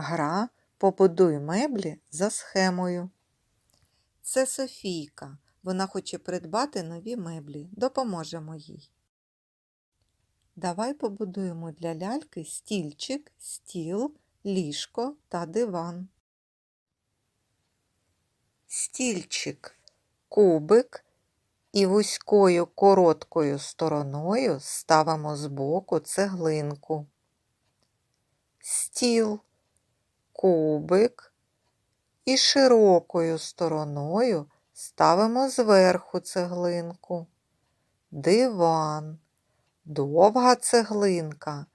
Гра Побудуй меблі за схемою. Це Софійка. Вона хоче придбати нові меблі. Допоможемо їй. Давай побудуємо для ляльки стільчик, стіл, ліжко та диван. Стільчик, кубик і вузькою короткою стороною ставимо збоку цеглинку. Стіл, кубик і широкою стороною ставимо зверху цеглинку. Диван, довга цеглинка.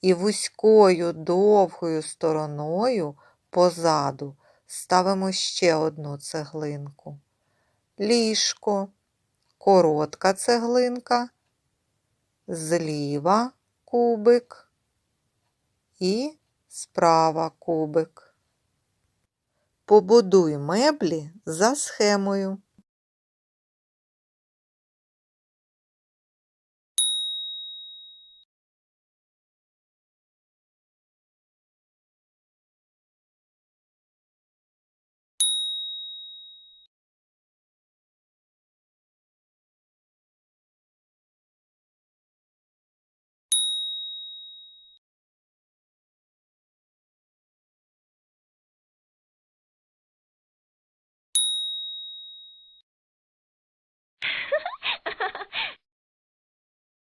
І вузькою довгою стороною позаду ставимо ще одну цеглинку. Ліжко, коротка цеглинка, зліва кубик. І справа кубик. Побудуй меблі за схемою.